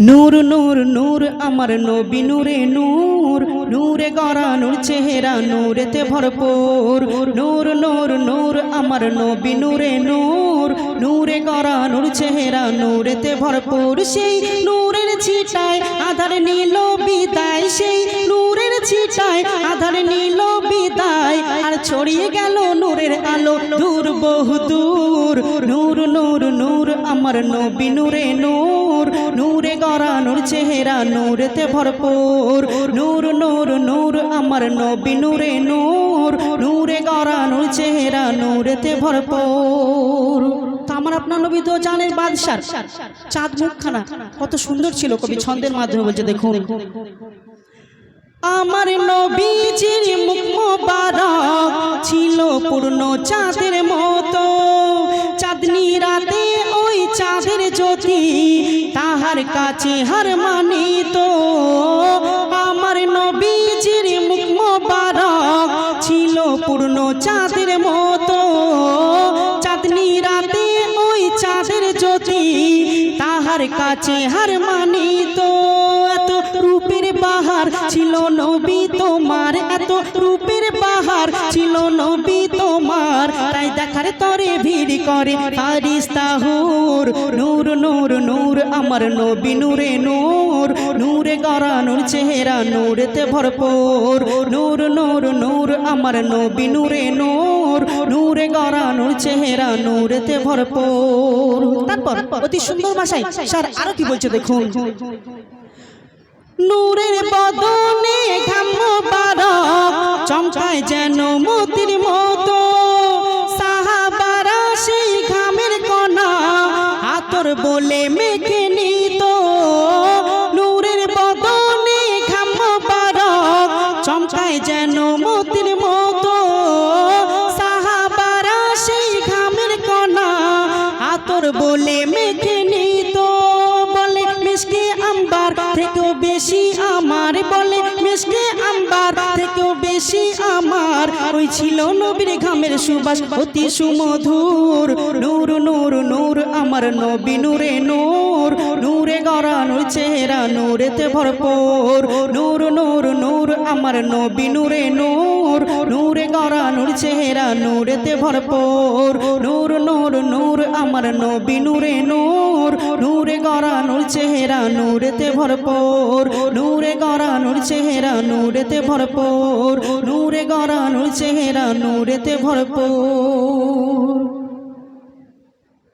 নূর নূর নূর আমার নবী নূরে নূর। নূরে গড়া, নূর চেহারা নূরেতে ভরপুর। নূর নূর নূর আমার নবী নূরে নূর। নূরে গড়া, নূর চেহারা নূরেতে ভরপুর। সেই নূরের ছিটায় আধার নীল বিদায়। সেই নূরের ছিটায় আধার নীল বিদায়। আর ছড়িয়ে গেল নূরের আলো দূর বহু দূর। নূর নূর নূর আমার নবী নূরে নূর। নূরে গড়া, নূর চেহারা, নূরেতে ভরপুর। নূর নূর নূর, আমার নবী নূরে নূর। নূরে গড়া, নূর চেহারা, নূরেতে ভরপুর। আমার আপনার নবী তো জানেন বাদশার। চাঁদ মুখখানা। কত সুন্দর ছিল কবি ছন্দের মাধ্যমে বলছে, দেখুন। আমার নবীজির মুখ মোবারক ছিল পূর্ণ চাঁদের মতো। চাঁদনি রাতে ওই চাঁদের জ্যোতি কাছে হার মানিত। আমার নবীজির মুখ মোবারক ছিল পূর্ণ চাঁদের মতো। চাঁদনি রাতে ওই চাঁদের জ্যোতি তাহার কাছে হার মানিত। এত রূপের বাহার ছিল নবী তোমার, এত রূপের বাহার দেখার তরে ভিড় করে হারিস তাহুর নূর নূর নূর, আমার নবী নূরে নূর। নূরে গড়া নূর চেহারা, নূরেতে ভরপুর। নূর নূর নূর, আমার নবী নূরে নূর। নূরে গড়া নূর চেহারা, নূরেতে ভরপুর। তারপর অতি সুন্দর ভাষায় স্যার আরও কি বলছে দেখুন? নূরের বদনে ঘাম বারক চমকায় যেন মতির বলে মেখে নিত নূরের বদনে ঘাম বারক চমকায় যেন মতির মতো। সাহাবারা সেই ঘামের কণা, আতর বলে মেখে নিত বলে মিশকে আম্বার থেকেও বেশি আমার। বলে, মিষ্টি আম্বার থেকেও বেশি আমার ওই ছিল নবীর ঘামের সুবাস। অতি সুমধুর। নূর নূর নূর, আমার নবী নূরে নূর। নূরে গড়া, নূর চেহারা, নূরেতে ভরপুর। নূর নূর নূর, আমার নবী নূরে। নূর, নূরে গড়া, নূর চেহারা, নূরেতে ভরপুর। নূর নূর নূর, আমার নবী নূরে নূর। নূরে গড়া, নূর চেহারা, নূরেতে ভরপুর। নূরে গড়া, নূর চেহারা, নূরেতে ভরপুর। নূরে গড়া, নূর চেহারা, নূরেতে ভরপুর।